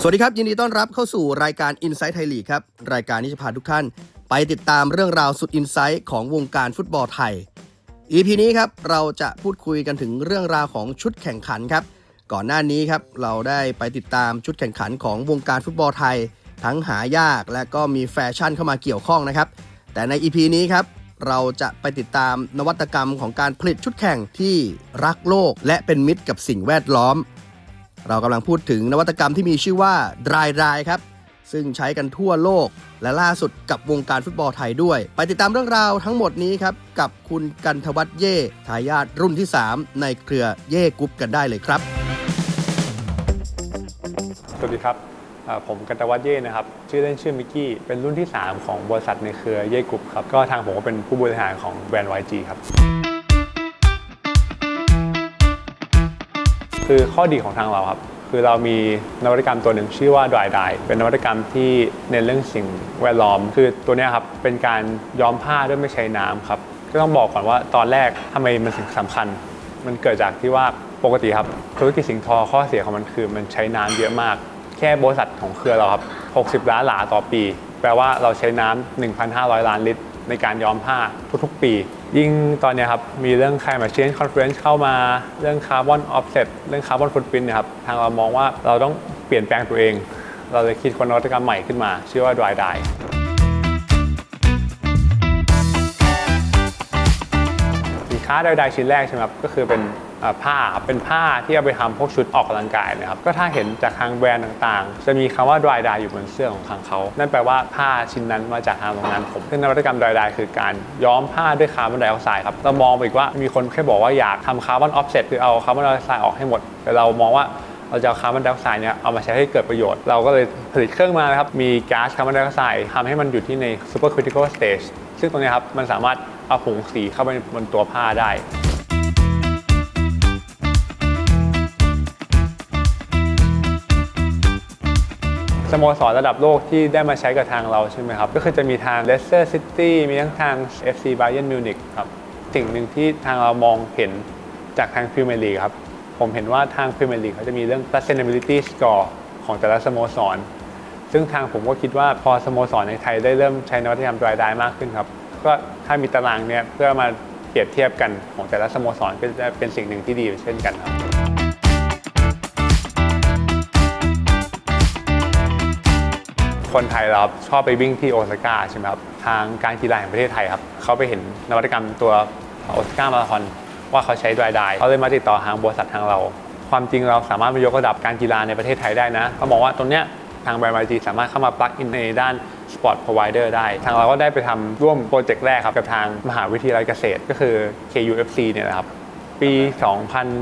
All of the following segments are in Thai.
สวัสดีครับ ยินดีต้อนรับเข้าสู่รายการ Inside Thai League ครับ รายการที่จะพาทุกท่าน ไปติดตามเรื่องราวสุดอินไซต์ของวงการฟุตบอลไทย EP นี้ครับเราจะพูดคุยกันถึงเรื่องราวของชุดแข่งขันครับ ก่อนหน้านี้ครับเราได้ไปติดตามชุดแข่งขันของวงการฟุตบอลไทย ทั้งหายากและก็มีแฟชั่นเข้ามาเกี่ยวข้องนะครับ แต่ใน EP นี้ครับ เราจะไปติดตามนวัตกรรมของการผลิตชุดแข่งที่รักโลกและเป็นมิตรกับสิ่งแวดล้อม เรากำลังพูดถึงนวัตกรรมที่มีชื่อว่า Dry Dry ครับ ซึ่งใช้กันทั่วโลกและล่าสุดกับวงการฟุตบอลไทยด้วย ไปติดตามเรื่องราวทั้งหมดนี้ครับ กับคุณกันทวัฒเย่ทายาทรุ่นที่ 3 ในเครือเย่กรุ๊ปกันได้เลยครับ สวัสดีครับ ผมกันตวัฒเย่นะครับ ชื่อเล่นชื่อมิกกี้ เป็นรุ่นที่ 3 ของบริษัทในเครือเย่กรุ๊ปครับ ก็ทางผมก็เป็นผู้บริหารของแบรนด์ YG ครับ คือข้อดีของทางเราครับ คือเรามีนวัตกรรมตัวหนึ่งชื่อว่า Dry Dye เป็นนวัตกรรมที่เน้นเรื่องสิ่งแวดล้อม คือตัวเนี้ยครับเป็นการย้อมผ้าด้วยไม่ใช้น้ำครับ ก็ต้องบอกก่อนว่าตอนแรกทำไมมันถึงสำคัญ มันเกิดจากที่ว่าปกติครับธุรกิจสิ่งทอข้อเสียของมันคือมันใช้น้ำเยอะมาก ค่บริษัทของเครือเราครับ 60 ล้านหลาต่อปี แปลว่าเราใช้น้ำ1,500 ล้านลิตร ในการย้อมผ้าทุกๆ ปี ยิ่งตอนนี้ครับ มีเรื่อง climate change conference เข้ามา เรื่อง carbon offset เรื่อง carbon footprint นะครับ ทางเรามองว่าเราต้องเปลี่ยนแปลงตัวเอง เราเลยคิดคนนวัตกรรมใหม่ขึ้นมา ชื่อว่า dry dye สินค้าใดๆชิ้นแรกใช่ไหมครับ ก็คือเป็น ผ้าเป็นผ้าที่เอาไปทำพวกชุดออกกำลังกายนะครับก็ถ้าเห็นจากทางแบรนด์ต่างๆ จะมีคำว่า dry dye อยู่บนเสื้อของทางเขา นั่นแปลว่าผ้าชิ้นนั้นมาจากทางโรงงานผมซึ่งนวัตกรรม dry dye คือการย้อมผ้าด้วยคาร์บอนไดออกไซด์ครับเรามองไปอีกว่ามีคนแค่บอกว่าอยากทำคาร์บอนออฟเซตคือเอาคาร์บอนไดออกไซด์ออกให้หมด แต่เรามองว่าเราจะเอาคาร์บอนไดออกไซด์เนี่ยเอามาใช้ให้เกิดประโยชน์ เราก็เลยผลิตเครื่องมานะครับ มีก๊าซคาร์บอนไดออกไซด์ทำให้มันอยู่ที่ใน super critical stage ซึ่งตรงนี้ครับมันสามารถเอาผงสีเข้าไปบนตัวผ้าได้ สโมสรระดับโลกที่ได้มาใช้กับทางเราใช่ไหมครับ ก็คือจะมีทาง Leicester City มีทั้งทาง FC Bayern Munich ครับ สิ่งหนึ่งที่ทางเรามองเห็นจากทางพรีเมียร์ลีกครับ ผมเห็นว่าทางพรีเมียร์ลีกเขาจะมีเรื่อง sustainability score ของแต่ละสโมสร ซึ่งทางผมก็คิดว่าพอสโมสรในไทยได้เริ่มใช้นวัตกรรม dry dye มากขึ้นครับ ก็ถ้ามีตารางเนี่ยเพื่อมาเปรียบเทียบกันของแต่ละสโมสรก็จะเป็นสิ่งหนึ่งที่ดีเช่นกันครับ คนไทยเราชอบไปวิ่งที่โอซาก้าใช่ไหมครับทางการกีฬาแห่งประเทศไทยครับเขาไปเห็นนวัตกรรมตัวโอซาก้ามาราธอนว่าเขาใช้ดรายไดเขาเลยมาติดต่อทางบริษัททางเรา ความจริงเราสามารถมายกระดับการกีฬาในประเทศไทยได้นะเขาบอกว่าตรงเนี้ยทางแบรนด์ YG สามารถเข้ามาปลักอินในด้านสปอร์ตพรอไวเดอร์ได้ ทางเราก็ได้ไปทำร่วมโปรเจกต์แรกครับกับทางมหาวิทยาลัยเกษตรก็คือ KUFC เนี่ยนะครับ ปี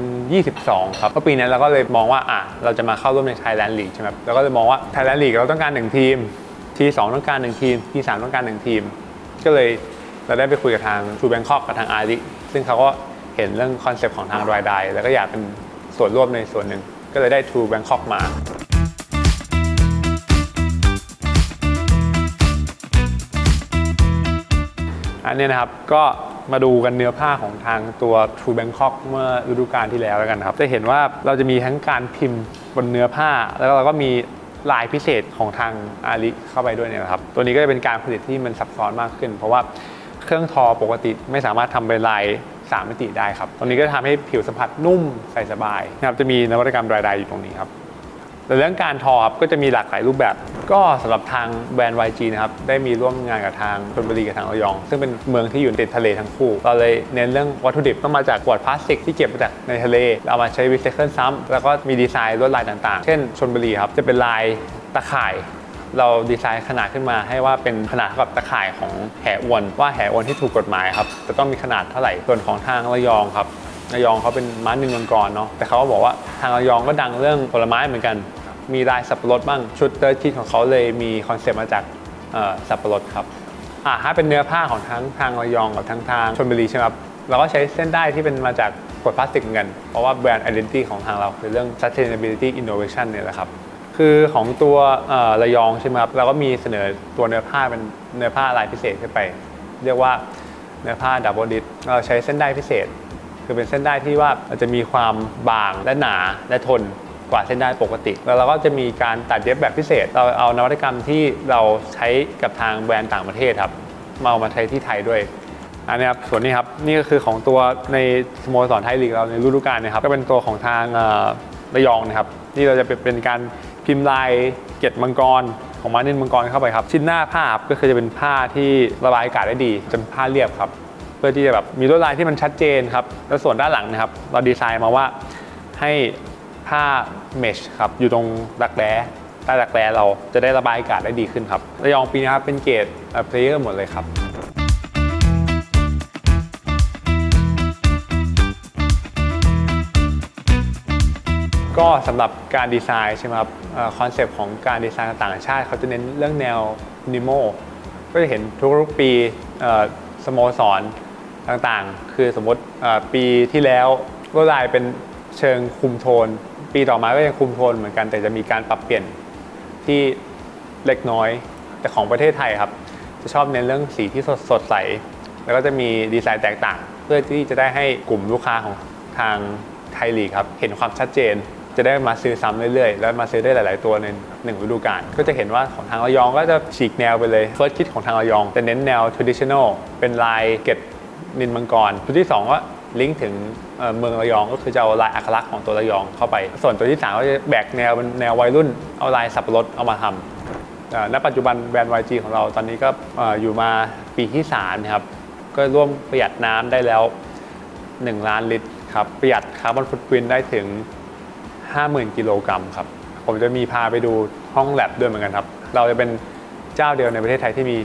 2022 ครับก็ปีนั้นเราก็เลยมองว่าอะเราจะมาเข้าร่วมใน Thailand League ใช่ไหมเราก็เลยมองว่า Thailand League เราต้องการ 1 ทีม ทีสองต้องการ 1 ทีม ทีสามต้องการ 1 ทีม ก็เลยเราได้ไปคุยกับทางทูแบงคอกกับทางอาริซึ่งเขาก็เห็นเรื่องคอนเซปต์ของทางรายได้แล้วก็อยากเป็นส่วนร่วมในส่วนหนึ่งก็เลยได้ทูแบงคอกมาอันนี้นะครับก็ มาดูกันเนื้อผ้าของทางตัว True Bangkok เมื่อฤดูกาลที่แล้วแล้วกันครับจะเห็นว่าเราจะมีทั้งการพิมพ์บนเนื้อผ้า แล้วเราก็มีลายพิเศษของทางอาลิเข้าไปด้วยเนี่ยนะครับตัวนี้ก็จะเป็นการผลิตที่มันซับซ้อนมากขึ้น เพราะว่าเครื่องทอปกติไม่สามารถทำเป็นลายสามมิติได้ครับตรงนี้ก็จะทำให้ผิวสัมผัสนุ่มใส่สบายนะครับจะมีนวัตกรรมดรายไดอยู่ตรงนี้ครับ แต่เรื่องการทอครับก็จะมีหลากหลายรูปแบบ ก็สำหรับทางแบรนด์ YG นะครับได้มีร่วมงานกับทางชลบุรีกับทางระยอง ซึ่งเป็นเมืองที่อยู่ติดทะเลทั้งคู่เราเลยเน้นเรื่องวัตถุดิบต้องมาจากขวดพลาสติกที่เก็บมาจากในทะเลเราเอามาใช้รีไซเคิลซ้ำแล้วก็มีดีไซน์ลวดลายต่างๆ เช่นชลบุรีครับจะเป็นลายตะข่ายเราดีไซน์ขนาดขึ้นมาให้ว่าเป็นขนาดเท่ากับตะข่ายของแหอวนว่าแหอวนที่ถูกกฎหมายครับจะต้องมีขนาดเท่าไหร่ส่วนของทางระยองครับระยองเขาเป็นม้าหนึ่งมังกรเนาะแต่เขาก็บอกว่าทางระยองก็ดังเรื่องผลไม้เหมือนกัน มีลายสับปะรดบ้างชุดเตอร์คิดของเขาเลยมีคอนเซปต์มาจากสับปะรดครับอ่าถ้าเป็นเนื้อผ้าของทั้งทางระยองกับทั้งทางชลบุรีใช่ไหมครับเราก็ใช้เส้นได้ที่เป็นมาจากขวดพลาสติกเหมือนกัน เพราะว่าแบรนด์ identity ของทางเราคือเรื่อง sustainability innovation เนี่ยแหละครับ คือของตัวระยองใช่ไหมครับเราก็มีเสนอตัวเนื้อผ้าเป็นเนื้อผ้าลายพิเศษขึ้นไป เรียกว่าเนื้อผ้าดับเบิลดิเราใช้เส้นได้พิเศษคคือเป็นเส้นได้ที่ว่าจะมีความบางและหนาและทน กว่าเส้นได้ปกติ แล้วเราก็จะมีการตัดเย็บแบบพิเศษ เราเอานวัตกรรมที่เราใช้กับทางแบรนด์ต่างประเทศครับมาเอามาใช้ที่ไทยด้วยอันนี้ครับส่วนนี้ครับนี่ก็คือของตัวในสโมสรไทยลีกเราในฤดูกาลเนะครับก็เป็นตัวของทางระยองนะครับนี่เราจะเป็นการพิมพ์ลายเกล็ดมังกรของมานินมังกรเข้าไปครับ ชิ้นหน้าผ้าก็คือจะเป็นผ้าที่ระบายอากาศได้ดีจนผ้าเรียบครับ เพื่อที่จะแบบมีลวดลายที่มันชัดเจนครับแล้วส่วนด้านหลังนะครับ เราดีไซน์มาว่าให้ ผ้าเมชครับอยู่ตรงรักแร้ใต้รักแร้เราจะได้ระบายอากาศได้ดีขึ้นครับระยองปีนี้ครับเป็นเกรดเพลเยอร์หมดเลยครับก็สำหรับการดีไซน์ใช่ไหมครับคอนเซปต์ของการดีไซน์ต่างชาติเขาจะเน้นเรื่องแนวนิโมก็จะเห็นทุกๆปีเอ่อสโมสรต่างๆ คือสมมติปีที่แล้วลวดลายเป็นเชิงคุมโทน ปีต่อมาก็ยังคุมโทนเหมือนกัน แต่จะมีการปรับเปลี่ยนที่เล็กน้อย แต่ของประเทศไทยครับ จะชอบเน้นเรื่องสีที่สดสดใส แล้วก็จะมีดีไซน์แตกต่าง เพื่อที่จะได้ให้กลุ่มลูกค้าของทางไทยลีกครับ เห็นความชัดเจน จะได้มาซื้อซ้ำเรื่อยๆ แล้วมาซื้อได้หลาย ๆ ตัวในหนึ่งฤดูกาลก็จะเห็นว่าของทางระยองก็จะฉีกแนวไปเลยเฟิร์สคิดของทางระยองจะเน้นแนว traditional เป็นลายเกล็ดนินมังกรตัวที่สองก็ ลิงก์ถึงเมืองระยอง ก็คือจะเอาลายอักลักษณ์ของตัวระยองเข้าไป ส่วนตัวที่สามก็จะแบกแนวเป็นแนววัยรุ่น เอาลายสับปะรดเอามาทำณปัจจุบันแบรนด์ YG ของเราตอนนี้ก็เอ่อยู่มาปีที่3นะครับก็ร่วมประหยัดน้ำได้แล้ว 1 ล้านลิตรครับประหยัดคาร์บอนฟุตปรินได้ถึง 50,000 กิโลกรัมครับผมจะมีพาไปดูห้องแลบด้วยเหมือนกันครับ เราจะเป็นเจ้าเดียวในประเทศไทยที่มี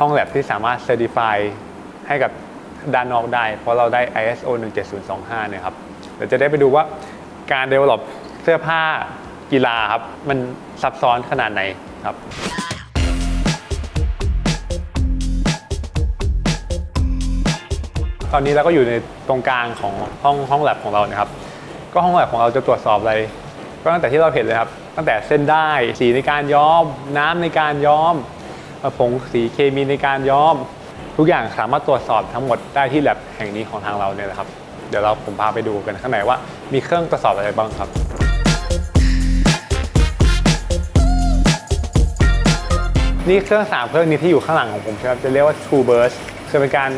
ห้องแลบที่สามารถเซอร์ติฟายให้กับ ด้านนอกได้ เพราะเราได้ ISO 17025เนี่ยครับเดี๋ยวจะได้ไปดูว่าการ develop เสื้อผ้ากีฬาครับ มันซับซ้อนขนาดไหนครับตอนนี้เราก็อยู่ในตรงกลางของห้องห้องแลบของเรานะครับ ก็ห้องแลบของเราจะตรวจสอบอะไร ก็ตั้งแต่ที่เราเห็นเลยครับ ตั้งแต่เส้นได้สีในการย้อม น้ำในการย้อมผงสีเคมีในการย้อม ทุกอย่างสามารถตรวจสอบทั้งหมดได้ที่แลบแห่งนี้ของทางเราเนี่ยแหละครับ เดี๋ยวเราผมพาไปดูกันข้างในว่ามีเครื่องตรวจสอบอะไรบ้างครับนี่เครื่องสามเครื่องนี้ที่อยู่ข้างหลังของผมใช่ไหมครับจะเรียกว่า True Burst คือเป็นการ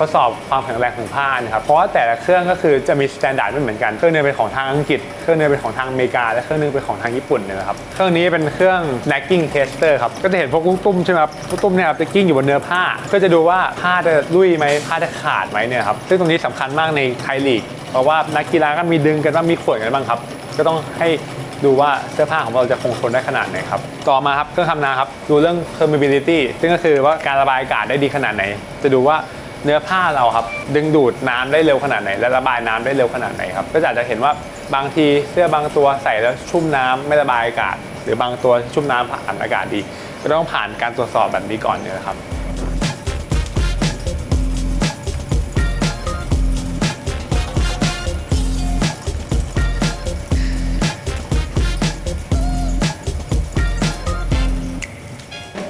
ทดสอบความแข็งแรงของผ้านะครับ เพราะว่าแต่ละเครื่องก็คือจะมีมาตรฐานไม่เหมือนกันเครื่องหนึงเป็นของทางอังกฤษ เครื่องหนึงเป็นของทางอเมริกา และเครื่องหนึงเป็นของทางญี่ปุ่นเนี่ยนะครับ เครื่องนี้เป็นเครื่อง nagging tester ครับ ก็จะเห็นพวกลูกตุ้มใช่ไหมครับ ลูกตุ้มเนี่ยครับจะกิ้งอยู่บนเนื้อผ้า ก็จะดูว่าผ้าจะลุยไหมผ้าจะขาดไหมเนี่ยครับ ซึ่งตรงนี้สำคัญมากในไทยลีก เพราะว่านักกีฬาก็มีดึงกันบ้างมีข่วนกันบ้างครับ ก็ต้องให้ดูว่าเสื้อผ้าของเราจะคงทนได้ขนาดไหนครับ ต่อมาครับเครื่องทำนาครับ ดูเรื่อง permeability ซึ่งก็คือว่าการระบายอากาศได้ดีขนาดไหน จะดูว่า เนื้อผ้าเราครับ ดึงดูดน้ำได้เร็วขนาดไหน และระบายน้ำได้เร็วขนาดไหนครับก็อาจจะเห็นว่าบางทีเสื้อบางตัวใส่แล้วชุ่มน้ำไม่ระบายอากาศ หรือบางตัวชุ่มน้ำผ่านอากาศดี ก็ต้องผ่านการตรวจสอบแบบนี้ก่อนเนี่ยนะครับ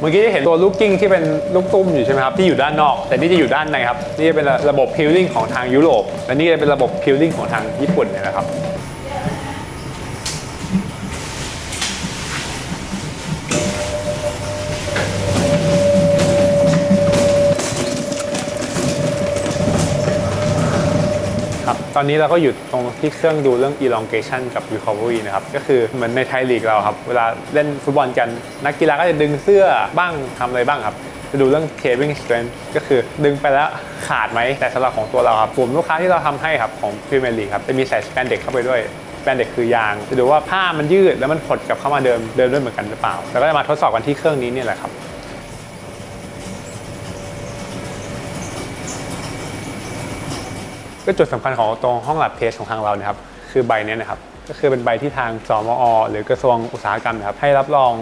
เมื่อกี้จะเห็นตัวลูกกิ้งที่เป็นลูกตุ้มอยู่ใช่ไหมครับที่อยู่ด้านนอก แต่นี่จะอยู่ด้านในครับนี่จะเป็นระบบพิลลิ่งของทางยุโรปและนี่จะเป็นระบบพิลลิ่งของทางญี่ปุ่นเนี่ยนะครับ อนนี้เราก็อยู่ตรงที่เครื่องดูเรื่อง elongation กับ recovery นะครับ ก็คือเหมือนในไทยลีกเราครับ เวลาเล่นฟุตบอลกัน นักกีฬาก็จะดึงเสื้อบ้างทำอะไรบ้างครับ จะดูเรื่อง caving strength ก็คือดึงไปแล้วขาดไหม แต่สำหรับของตัวเราครับกลุ่มลูกค้าที่เราทำให้ครับของ Premier League ครับจะมีใส่ spandex เข้าไปด้วย spandex คือยางจะดูว่าผ้ามันยืดแล้วมันหดกลับเข้ามาเดิมเดิมด้วยเหมือนกันหรือเปล่า แล้วก็จะมาทดสอบกันที่เครื่องนี้นี่แหละครับ ก็จุดสำคัญของตรงห้อง lab test ของทางเราเนี่ยครับคือใบนี้นะครับก็คือเป็นใบที่ทางสมอ หรือกระทรวงอุตสาหกรรมนะครับให้รับรอง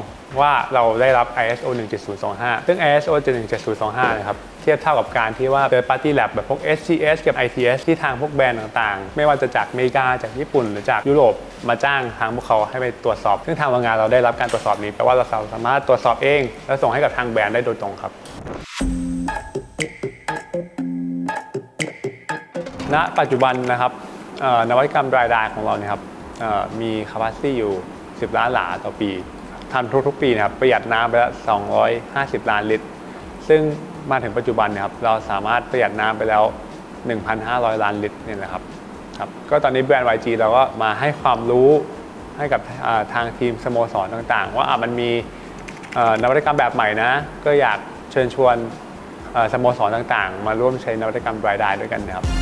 ว่าเราได้รับ ISO 17025 ซึ่ง ISO 17025 นะครับ เทียบเท่ากับการที่ว่า third party lab แบบพวก SGS กับ ITS ที่ทางพวกแบรนด์ต่างๆ ไม่ว่าจะจากอเมริกา จากญี่ปุ่น หรือจากยุโรป มาจ้างทางพวกเขาให้ไปตรวจสอบ ซึ่งทางโรงงานเราได้รับการตรวจสอบนี้แปลว่าเราสามารถตรวจสอบเอง แล้วส่งให้กับทางแบรนด์ได้โดยตรงครับ ณปัจจุบันนะครับนวัตกรรมรายได้ของเราเนี่ยครับมี capacity อยู่ 10 ล้านหลาต่อปีทำทุกๆ ปีนะครับประหยัดน้ำไปละ 250 ล้านลิตร ซึ่งมาถึงปัจจุบันเนี่ยครับเราสามารถประหยัดน้ำไปแล้ว 1,500 ล้านลิตรเนี่ยนะครับครับก็ตอนนี้แบรนด์ YG เราก็มาให้ความรู้ให้กับทางทีมสโมสรต่างๆ ว่ามันมีนวัตกรรมแบบใหม่นะ ก็อยากเชิญชวนสโมสรต่างๆ มาร่วมใช้นวัตกรรมรายได้ด้วยกันนะครับ